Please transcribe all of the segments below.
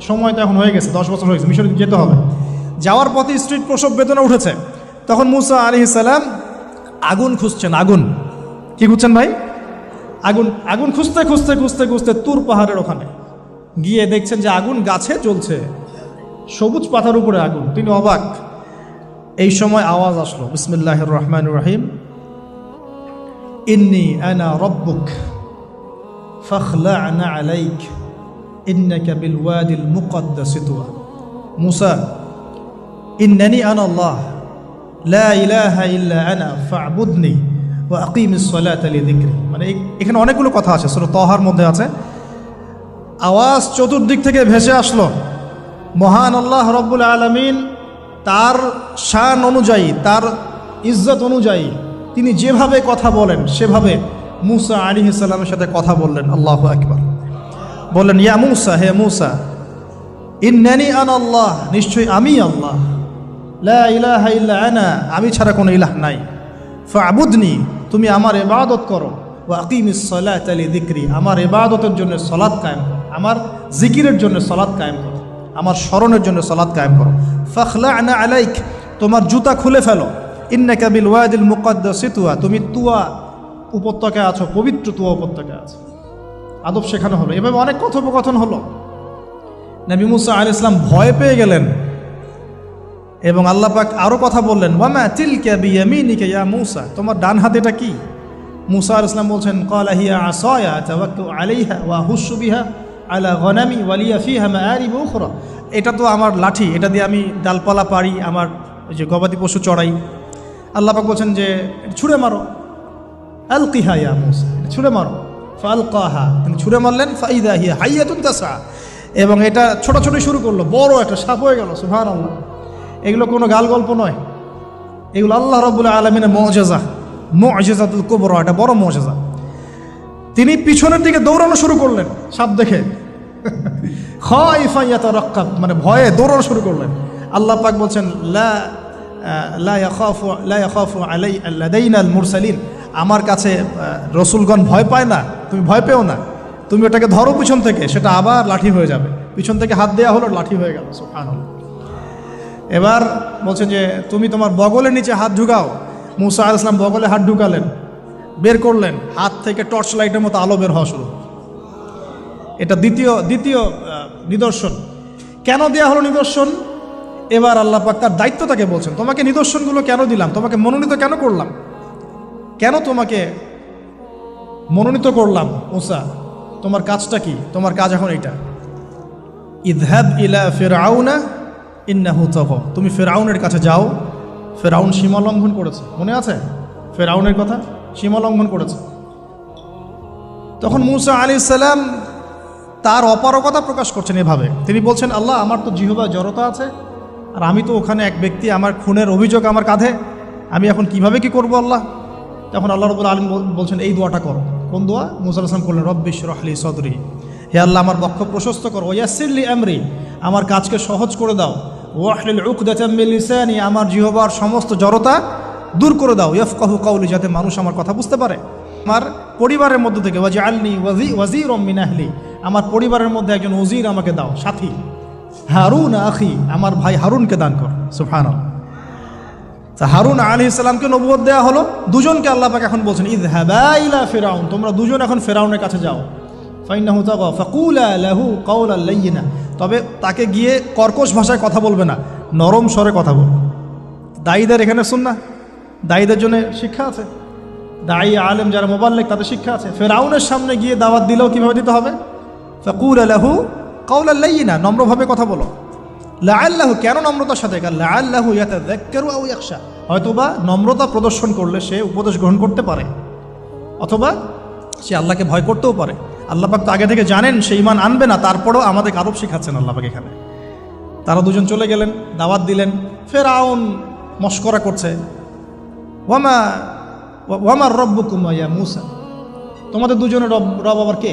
সময় তো এখন হয়ে গেছে, দশ বছর হয়ে গেছে, মিশরে যেতে হবে। যাওয়ার পথে স্ত্রীর প্রসব বেদনা উঠেছে। তখন মুসা আলি সালাম আগুন খুঁজছেন, আগুন। কি খুঁজছেন ভাই? আগুন আগুন খুঁজতে খুঁজতে খুঁজতে খুঁজতে তুর পাহাড়ের ওখানে। গিয়ে দেখছেন যে আগুন গাছে জ্বলছে। সবুজ পাতার উপরে আগুন, তিনি অবাক। এই সময় আওয়াজ আসলো বিসমিল্লাহ রহমান রহিম। ইন্নি আনা রব্বুক ইন্নাকা বিল ওয়াদিল মুকদ্দাসিতুয়া মুসা ইন্নানি আনা আল্লাহ লা ইলাহা ইল্লা আনা ফাবুদনি ও আকিম ইসলাত আলী দিক্রি মানে এখানে অনেকগুলো কথা আছে সুরত তাহার মধ্যে আছে। আওয়াজ চতুর্দিক থেকে ভেসে আসলো। মহান আল্লাহ রব্বুল আলমিন তার শান অনুযায়ী, তার ইজ্জত অনুযায়ী তিনি যেভাবে কথা বলেন, সেভাবে মুসা আলী সাথে কথা বললেন। আল্লাহ আকবার। বললেন, ইয়া মুসা, হে মুসা, ইন্নানি আন আল্লাহ, নিশ্চয়ই আমি আল্লাহ। লা ইলাহা আমি ছাড়া কোনো ইলাহ নাই। ফাবুদনি, তুমি আমার ইবাদত করো। ও আকিমিস সলাত আলি দিক্রি আমার ইবাদতের জন্য সলাৎ কায়েম করো। আমার জিকিরের জন্য সলাৎ কায়েম করো। আমার স্মরণের জন্য সলাৎ কায়েম করো। ফখলা আনা আলাইক, তোমার জুতা খুলে ফেলো। ইন্নাকা বিল ওয়াদিল মুকদ্দাসি তুয়া তুমি তুয়া উপত্যকায় আছো, পবিত্র তুয়া উপত্যকায় আছো। আদব শেখানো হলো। এভাবে অনেক কথোপকথন হলো। নবী মুসা আল ইসলাম ভয় পেয়ে গেলেন এবং আল্লাহ পাক আরও কথা বললেন, ওয়ামা তিলকা বিয়ামিনিকা ইয়া মুসা? তোমার ডান হাতে এটা কি? মুসা আল ইসলাম বলছেন, ক্বালা হিয়া আসায়া তাওয়াক্কাউ আলাইহা ওয়া হুশু বিহা আলা গনামি ওয়ালিয়া ফিহা মাআরিব উখরা। এটা তো আমার লাঠি, এটা দিয়ে আমি ডালপালা পারি আমার ওই যে গবাদি পশু চড়াই। আল্লাহ পাক বলছেন যে ছুঁড়ে মারো। আলকিহা ইয়া মুসা ছুঁড়ে মারো। ফালকাহা। তিনি ছুঁড়ে মারলেন, ফাইদা হিয়া হাইয়াতুন তাসা এবং এটা ছোট ছোট শুরু করল, বড় একটা সাপ হয়ে গেল সুহান আল্লাহ এগুলো কোনো গাল গল্প নয়। এগুলো আল্লাহ রবুল্লাহ আলমিনের মজেজা। মজেজাতুল কুবর, এটা বড় মজেজা। তিনি পিছনের দিকে দৌড়ানো শুরু করলেন, সাপ দেখে। খাইফাইয়াতা রক্কাব মানে ভয়ে দৌড়ানো শুরু করলেন। আল্লাহ পাক বলছেন, লা লা ইয়াখাফু লা ইয়াখাফু আলাই, লাদাইনাল মুরসালিন। আমার কাছে রসুলগণ ভয় পায় না, তুমি ভয় পেও না। তুমি ওটাকে ধরো পিছন থেকে, সেটা আবার লাঠি হয়ে যাবে। পিছন থেকে হাত দেওয়া হলো, লাঠি হয়ে গেল, সুবহানাল্লাহ। এবার বলছেন যে, তুমি তোমার বগলের নিচে হাত ঢুকাও। মুসা আল ইসলাম বগলে হাত ঢুকালেন, বের করলেন, হাত থেকে টর্চ লাইটের মতো আলো বের হওয়া শুরু। এটা দ্বিতীয় দ্বিতীয় নিদর্শন। কেন দেয়া হলো নিদর্শন? এবার আল্লাহ পাক তার দায়িত্ব তাকে বলছেন, তোমাকে নিদর্শনগুলো কেন দিলাম? তোমাকে মনোনীত কেন করলাম? কেন তোমাকে মনোনীত করলাম মুসা তোমার কাজটা কি? তোমার কাজ এখন এইটা। ইদহাব ইলা ফেরাউনা ইন্নাহু তগ তুমি ফেরাউনের কাছে যাও। ফেরাউন সীমা লঙ্ঘন করেছে। মনে আছে? ফেরাউনের কথা? সীমা লঙ্ঘন করেছে। তখন মুসা আলী সাল্লাম তার অপারগতা প্রকাশ করছেন এভাবে। তিনি বলছেন, আল্লাহ, আমার তো জিহবা জড়তা আছে, আর আমি তো ওখানে এক ব্যক্তি, আমার খুনের অভিযোগ আমার কাঁধে। আমি এখন কীভাবে কি করব, আল্লাহ? তখন আল্লাহ রবুল আলম বলছেন, এই দোয়াটা করো। কোন দোয়া? মুসা আসলাম করলেন রব্বিশ রহলি সদরি। হে আল্লাহ, আমার বক্ষ প্রশস্ত করো। ওয়াসিল্লি আমরি। আমার কাজকে সহজ করে দাও। ওয়াহলিল উকদাতাম্মিল লিসানি। আমার জিহবার সমস্ত জড়তা দূর করে দাও। ইয়ফকাহু কাউলি, যাতে মানুষ আমার কথা বুঝতে পারে। আমার পরিবারের মধ্যে থেকে ওয়াজি আলনি ওয়াজি ওয়াজির মিনাহলি আমার পরিবারের মধ্যে একজন ওজির আমাকে দাও, সাথী। হারুন আখি, আমার ভাই হারুনকে দান কর। সুফান তা হারুন আলী ইসলামকে নবুয়ত দেওয়া হলো। দুজনকে আল্লাহ পাক এখন বলছেন ইদ হাবাইলা ফেরাউন, তোমরা দুজন এখন ফেরাউনের কাছে যাও। লাহু তবে তাকে গিয়ে কর্কশ ভাষায় কথা বলবে না, নরম স্বরে কথা বলবে। দায়ীদের এখানে শুন না দায়ীদের জন্য শিক্ষা আছে। দায়ী আলেম যারা মোবাল্লেক তাদের শিক্ষা আছে। ফেরাউনের সামনে গিয়ে দাওয়াত দিলেও কীভাবে দিতে হবে? ফকুল আলাহু কাউলা লাইয়িনা নম্রভাবে কথা বলো। লাআল্লাহু, কেন নম্রতার সাথে? লাআল্লাহু ইয়াতাযাক্কারু আও ইয়াখশা। হয়তোবা নম্রতা প্রদর্শন করলে সে উপদেশ গ্রহণ করতে পারে, অথবা সে আল্লাহকে ভয় করতেও পারে। আল্লাহ পাক তো আগে থেকে জানেন, সে ইমান আনবে না, তারপরেও আমাদের আদব শিখাচ্ছেন আল্লাহ পাক এখানে। তারা দুজন চলে গেলেন, দাওয়াত দিলেন ফের আউন মস্করা করছে, ওয়ামা ওয়ামার রব্বু কুমাইয়া মুসা? তোমাদের দুজনের রব রব আবার কে?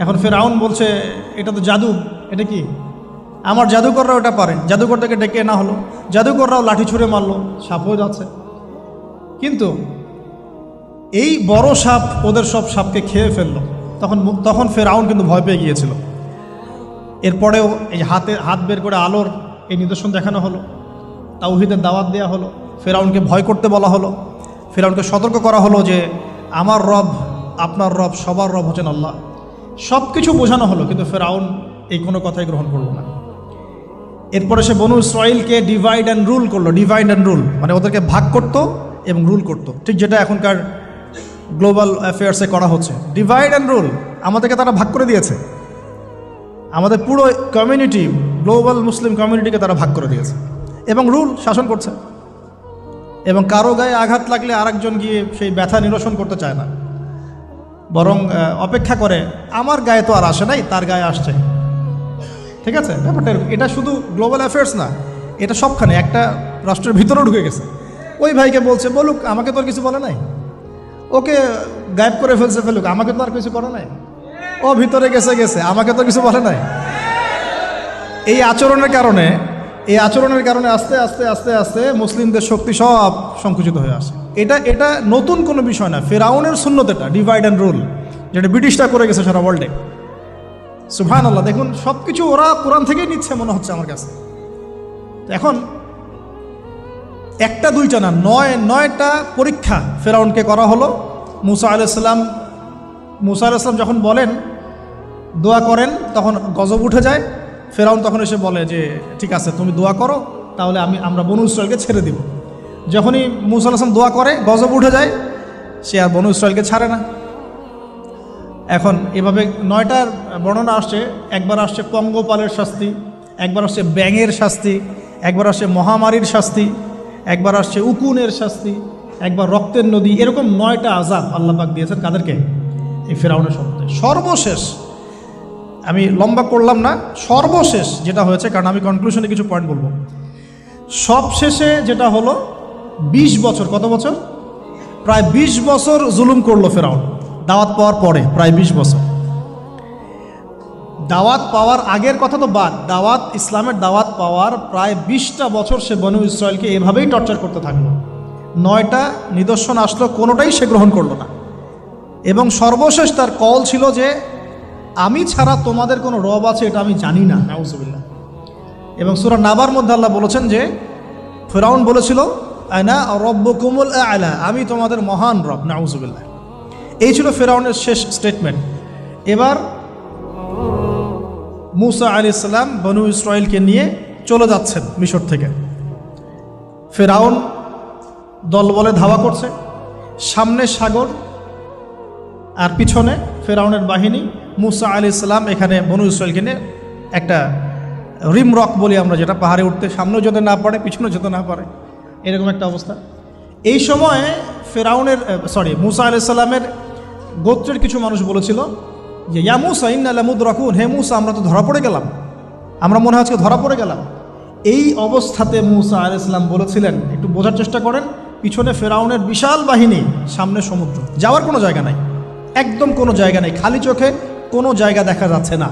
এখন ফেরাউন বলছে, এটা তো জাদু, এটা কি? আমার জাদুকররা ওটা পারে জাদুকরটাকে ডেকে না হলো। জাদুকররাও লাঠি ছুঁড়ে মারলো, সাপও যাচ্ছে। কিন্তু এই বড় সাপ ওদের সব সাপকে খেয়ে ফেলল। তখন তখন ফেরাউন কিন্তু ভয় পেয়ে গিয়েছিল। এরপরেও এই হাতে, হাত বের করে আলোর এই নিদর্শন দেখানো হলো। তাওহিদের দাওয়াত দেওয়া হলো। ফেরাউনকে ভয় করতে বলা হলো। ফেরাউনকে সতর্ক করা হলো যে, আমার রব, আপনার রব, সবার রব হচ্ছেন আল্লাহ। সব কিছু বোঝানো হলো, কিন্তু ফেরাউন এই কোনো কথাই গ্রহণ করল না। এরপরে সে বনু ইসরায়েলকে ডিভাইড অ্যান্ড রুল করল ডিভাইড অ্যান্ড রুল মানে ওদেরকে ভাগ করতো এবং রুল করতো। ঠিক যেটা এখনকার গ্লোবাল অ্যাফেয়ার্সে করা হচ্ছে। ডিভাইড অ্যান্ড রুল আমাদেরকে তারা ভাগ করে দিয়েছে। আমাদের পুরো কমিউনিটি গ্লোবাল মুসলিম কমিউনিটিকে তারা ভাগ করে দিয়েছে। এবং রুল শাসন করছে। এবং কারও গায়ে আঘাত লাগলে আরেকজন গিয়ে সেই ব্যথা নিরসন করতে চায় না। বরং অপেক্ষা করে, আমার গায়ে তো আর আসে নাই, তার গায়ে আসছে। ঠিক আছে? ব্যাপারটা এটা শুধু গ্লোবাল অ্যাফেয়ার্স না, এটা সবখানে, একটা রাষ্ট্রের ভিতরেও ঢুকে গেছে। ওই ভাইকে বলছে, বলুক, আমাকে তো আর কিছু বলে নাই। ওকে গায়েব করে ফেলছে ফেলুক, আমাকে তো আর কিছু করে নাই। ও ভিতরে গেছে গেছে, আমাকে তো কিছু বলে নাই। এই আচরণের কারণে এই আচরণের কারণে আস্তে আস্তে আস্তে আস্তে মুসলিমদের শক্তি সব সংকুচিত হয়ে আসে। এটা এটা নতুন কোনো বিষয় না। ফেরাউনের শূন্যত এটা ডিভাইড অ্যান্ড রুল যেটা ব্রিটিশরা করে গেছে সারা ওয়ার্ল্ডে সুভান আল্লাহ দেখুন সব কিছু ওরা কোরআন থেকেই নিচ্ছে মনে হচ্ছে আমার কাছে। এখন একটা, দুইটা না, নয়, নয়টা পরীক্ষা ফেরাউনকে করা হলো। মুসা আলাইসাল্লাম মুসা আলাইসাল্লাম যখন বলেন, দোয়া করেন, তখন গজব উঠে যায়। ফেরাউন তখন এসে বলে যে, ঠিক আছে, তুমি দোয়া করো, তাহলে আমি, আমরা বনু ইসরায়েলকে ছেড়ে দিব। যখনই মুসা আলাইসলাম দোয়া করে, গজব উঠে যায়, সে আর বনু ইসরায়েলকে ছাড়ে না। এখন এভাবে নয়টার বর্ণনা আসছে, একবার আসছে পঙ্গপালের শাস্তি, একবার আসছে ব্যাঙের শাস্তি, একবার আসছে মহামারীর শাস্তি, একবার আসছে উকুনের শাস্তি, একবার রক্তের নদী, এরকম নয়টা আজাব আল্লাপাক দিয়েছেন কাদেরকে? এই ফেরাউনের সম্বন্ধে সর্বশেষ আমি লম্বা করলাম না, সর্বশেষ যেটা হয়েছে, কারণ আমি কনক্লুশনে কিছু পয়েন্ট বলব। সবশেষে যেটা হলো ২০ বছর, কত বছর? প্রায় ২০ বছর জুলুম করল ফেরাউন। দাওয়াত পাওয়ার পরে, প্রায় ২০ বছর। দাওয়াত পাওয়ার আগের কথা তো বাদ। দাওয়াত, ইসলামের দাওয়াত পাওয়ার প্রায় বিশটা বছর সে বনু ইসরায়েলকে এভাবেই টর্চার করতে থাকল। নয়টা নিদর্শন আসলো, কোনোটাই সে গ্রহণ করল না। এবং সর্বশেষ তার কল ছিল যে আমি ছাড়া তোমাদের কোনো রব আছে এটা আমি জানি না। নাউজুবিল্লাহ। এবং সুরা নাবার মধ্যে আল্লাহ বলেছেন যে ফেরাউন বলেছিল আয়না রব্ব কুমুল আলা আমি তোমাদের মহান রব। নাউজুবিল্লাহ। এই ছিল ফেরাউনের শেষ স্টেটমেন্ট এবার মুসা আলি ইসলাম বনু ইসরায়েলকে নিয়ে চলে যাচ্ছেন মিশর থেকে। ফেরাউন দলবলে ধাওয়া করছে সামনে সাগর আর পিছনে ফেরাউনের বাহিনী মুসা আলি ইসলাম এখানে বনু ইসরায়েলকে নিয়ে একটা রিম রক বলি আমরা যেটা, পাহাড়ে উঠতে সামনেও যেতে না পারে, পিছনেও যেতে না পারে। এরকম একটা অবস্থা। এই সময়ে ফেরাউনের সরি মুসা আলি সাল্লামের গোত্রের কিছু মানুষ বলেছিল যে, ইয়া মুসা ইন্নালামুদ রাখুন হে মুসা, আমরা তো ধরা পড়ে গেলাম। আমরা মনে হয় আজকে ধরা পড়ে গেলাম। এই অবস্থাতে মুসা আল ইসলাম বলেছিলেন, একটু বোঝার চেষ্টা করেন, পিছনে ফেরাউনের বিশাল বাহিনী, সামনে সমুদ্র, যাওয়ার কোনো জায়গা নাই। একদম কোনো জায়গা নেই, খালি চোখে কোনো জায়গা দেখা যাচ্ছে না।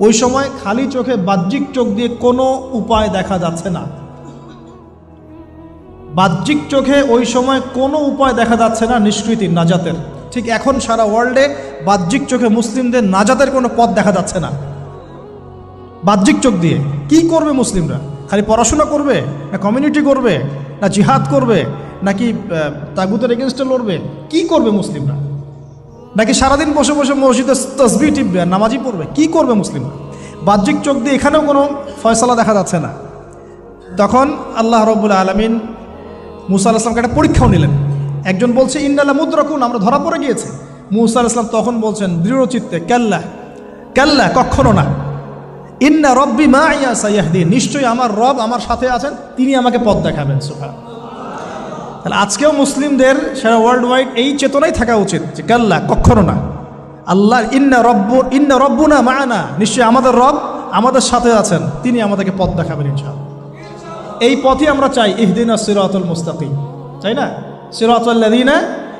ওই সময় খালি চোখে বাহ্যিক চোখ দিয়ে কোনো উপায় দেখা যাচ্ছে না। বাহ্যিক চোখে ওই সময় কোনো উপায় দেখা যাচ্ছে না নিষ্কৃতি, নাজাতের। ঠিক এখন সারা ওয়ার্ল্ডে বাহ্যিক চোখে মুসলিমদের নাজাতের কোনো পথ দেখা যাচ্ছে না। বাহ্যিক চোখ দিয়ে কি করবে মুসলিমরা? খালি পড়াশোনা করবে না কমিউনিটি করবে না জিহাদ করবে নাকি তাগুতের এগেনস্টে লড়বে? কি করবে মুসলিমরা? নাকি সারাদিন বসে বসে মসজিদে তসবি টিপবে আর নামাজি পড়বে? কি করবে মুসলিম? বাহ্যিক চোখ দিয়ে এখানেও কোনো ফয়সলা দেখা যাচ্ছে না। তখন আল্লাহ রব্বুল আলমিন মুসা আলাহিসামকে একটা পরীক্ষাও নিলেন। একজন বলছে ইন্দালা মুদ্রকুন আমরা ধরা পড়ে গিয়েছে। মুসা আলাহিসাম তখন বলছেন দৃঢ় চিত্তে ক্যাল্লা ক্যাল্লা কখনো না। ইন্না রব্বি মা সাইয়াহদি নিশ্চয়ই আমার রব আমার সাথে আছেন, তিনি আমাকে পথ দেখাবেন সুফা তাহলে আজকেও মুসলিমদের সারা ওয়ার্ল্ড ওয়াইড এই চেতনাই থাকা উচিত যে কাল্লা কখনো না। আল্লাহ, ইন্না রব্ব, ইন্না রব্বুনা মানা। নিশ্চয়ই আমাদের রব আমাদের সাথে আছেন। তিনি আমাদেরকে পথ দেখাবেন, ইনশাআল্লাহ। এই পথই আমরা চাই, ইহদিনা সিরাতুল মুস্তাকিম। তাই না? সিরাতুল্লাযিনা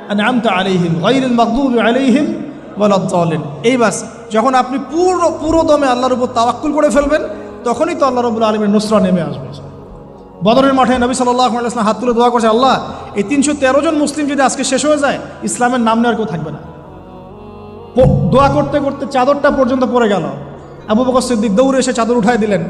আনআমতা আলাইহিম, গায়রিল মাগদুবি আলাইহিম ওয়ালাদ-দালিন এই বাস, যখন আপনি পুরো পুরো দমে আল্লাহর উপর তাওয়াক্কুল করে ফেলবেন, তখনই তো আল্লাহ রবুল্লা আলমের নুসরা নেমে আসবে। বদরের মাঠে নবী সাল্লাহ হাত তুলে দোয়া করছে, আল্লাহ এই তিনশো তেরো জন মুসলিম যদি আজকে শেষ হয়ে যায়, ইসলামের নাম নেওয়ার কেউ থাকবে না। দোয়া করতে করতে চাদরটা পর্যন্ত পড়ে গেল। আবু বকর সিদ্দিক দৌড়ে এসে চাদর উঠায় দিলেন।